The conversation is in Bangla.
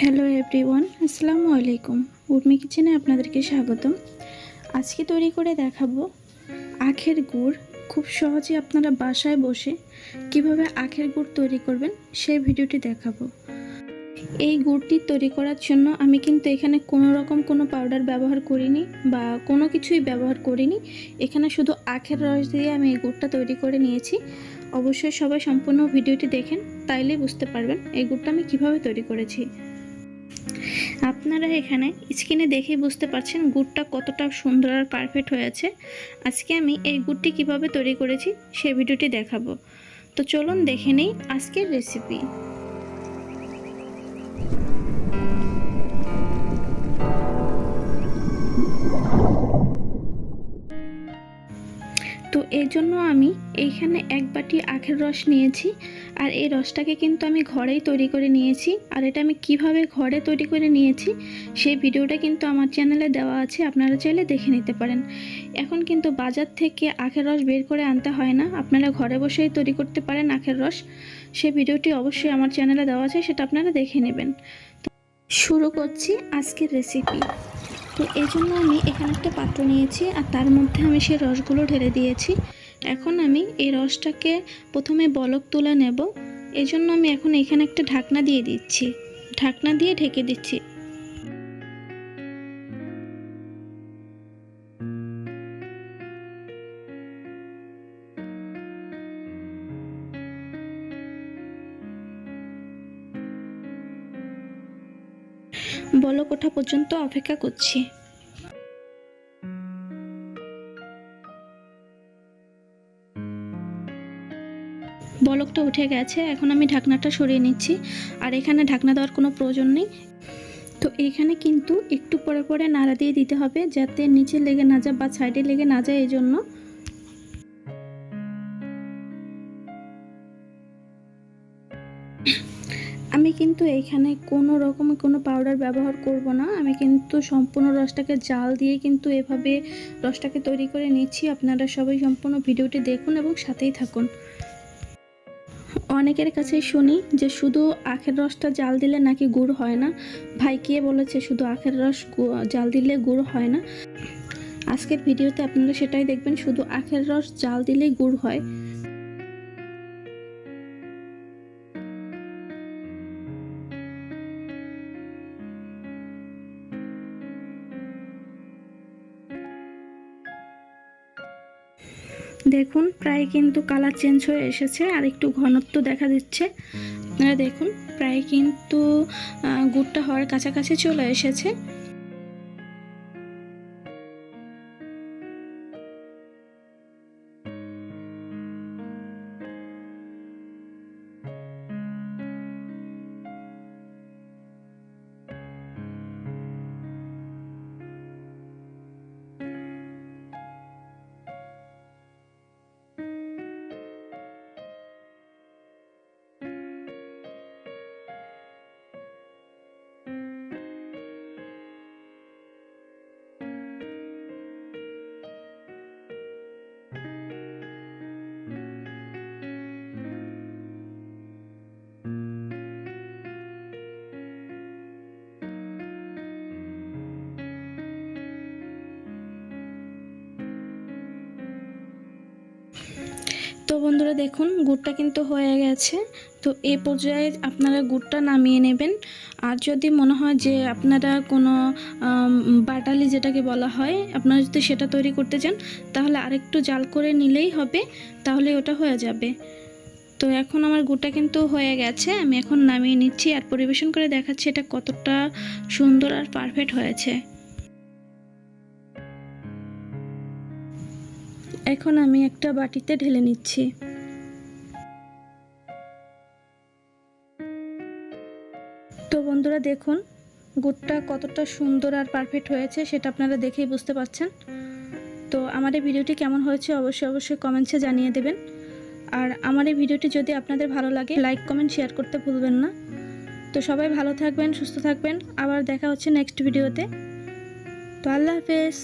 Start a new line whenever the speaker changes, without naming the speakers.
হ্যালো এভরিওয়ান আসসালামু আলাইকুম উর্মি কিচেনে আপনাদেরকে স্বাগতম। আজকে তৈরি করে দেখাবো আখের গুড়। খুব সহজে আপনারা বাসায় বসে কীভাবে আখের গুড় তৈরি করবেন সেই ভিডিওটি দেখাবো। এই গুড়টি তৈরি করার জন্য আমি কিন্তু এখানে কোনো রকম কোনো পাউডার ব্যবহার করিনি বা কোনো কিছুই ব্যবহার করিনি। এখানে শুধু আখের রস দিয়ে আমি এই গুড়টা তৈরি করে নিয়েছি। অবশ্যই সবাই সম্পূর্ণ ভিডিওটি দেখেন তাইলেই বুঝতে পারবেন এই গুড়টা আমি কীভাবে তৈরি করেছি। আপনারা এখানে স্কিনে দেখেই বুঝতে পারছেন গুড়টা কতটা সুন্দর আর পারফেক্ট হয়েছে আজকে আমি এই গুড়টি কীভাবে তৈরি করেছি সে ভিডিওটি দেখাবো। তো চলুন দেখে নেই আজকের রেসিপি তো এই জন্য আমি এইখানে এক বাটি আখের রস নিয়েছি আর এই রসটাকে কিন্তু আমি ঘরেই তৈরি করে নিয়েছি। আর এটা আমি কীভাবে ঘরে তৈরি করে নিয়েছি সেই ভিডিওটা কিন্তু আমার চ্যানেলে দেওয়া আছে, আপনারা চাইলে দেখে নিতে পারেন। এখন কিন্তু বাজার থেকে আখের রস বের করে আনতে হয় না, আপনারা ঘরে বসেই তৈরি করতে পারেন আখের রস। সেই ভিডিওটি অবশ্যই আমার চ্যানেলে দেওয়া আছে, সেটা আপনারা দেখে নেবেন। শুরু করছি আজকের রেসিপি তো এই জন্য আমি এখানে একটা পাত্র নিয়েছি আর তার মধ্যে আমি সেই রসগুলো ঢেলে দিয়েছি। এখন আমি এই রসটাকে প্রথমে বলক তুলে নেব। এই জন্য আমি এখন এখানে একটা ঢাকনা দিয়ে দিচ্ছি। ঢাকনা দিয়ে ঢেকে দিচ্ছি। বলক ওঠা পর্যন্ত অপেক্ষা করছি। বলকটা উঠে গেছে, এখন আমি ঢাকনাটা সরিয়ে নিচ্ছি। আর এখানে ঢাকনা দেওয়ার কোনো প্রয়োজন নেই। তো এখানে কিন্তু একটু পরে পরে নাড়া দিয়ে দিতে হবে, যাতে নিচে লেগে না যায় বা সাইডে লেগে না যায়, এই জন্য কিন্তু এইখানে কোনো রকমের কোনো পাউডার ব্যবহার করব না। আমি কিন্তু সম্পূর্ণ রসটাকে জাল দিয়ে কিন্তু এভাবে রসটাকে তৈরি করে নিচ্ছি। আপনারা সবাই সম্পূর্ণ ভিডিওটি দেখুন এবং সাথেই থাকুন। অনেকের কাছেই শুনি যে শুধু আখের রসটা জাল দিলে নাকি গুড় হয় না? ভাই কে বলেছে শুধু আখের রস জাল দিলে গুড় হয় না? আজকের ভিডিওতে আপনারা সেটাই দেখবেন, শুধু আখের রস জাল দিলেই গুড় হয়। দেখুন প্রায় কিন্তু কালার চেঞ্জ হয়ে এসেছে আর একটু ঘনত্ব দেখা দিচ্ছে। আপনারা দেখুন প্রায় কিন্তু গুড়টা হওয়ার কাছাকাছি চলে এসেছে। তো বন্ধুরা দেখুন, গুড়টা কিন্তু হয়ে গেছে। তো এ পর্যায়ে আপনারা গুড়টা নামিয়ে নেবেন। আর যদি মনে হয় যে আপনারা কোনো বাটালি যেটাকে বলা হয়, আপনারা যদি সেটা তৈরি করতে চান, তাহলে আরেকটু জাল করে নিলেই হবে, তাহলে ওটা হয়ে যাবে। তো এখন আমার গুড়টা কিন্তু হয়ে গেছে, আমি এখন নামিয়ে নিচ্ছি, আর পরিবেশন করে দেখাচ্ছি এটা কতটা সুন্দর আর পারফেক্ট হয়েছে। এখন আমি একটা বাটিতে ঢেলে নিচ্ছি। তো বন্ধুরা দেখুন, গুড়টা কতটা সুন্দর আর পারফেক্ট হয়েছে সেটা আপনারা দেখেই বুঝতে পারছেন। তো আমার এই ভিডিওটি কেমন হয়েছে অবশ্যই অবশ্যই কমেন্টসে জানিয়ে দেবেন। আর আমার এই ভিডিওটি যদি আপনাদের ভালো লাগে লাইক কমেন্ট শেয়ার করতে ভুলবেন না। তো সবাই ভালো থাকবেন, সুস্থ থাকবেন। আবার দেখা হচ্ছে নেক্সট ভিডিওতে তো আল্লাহ হাফেজ।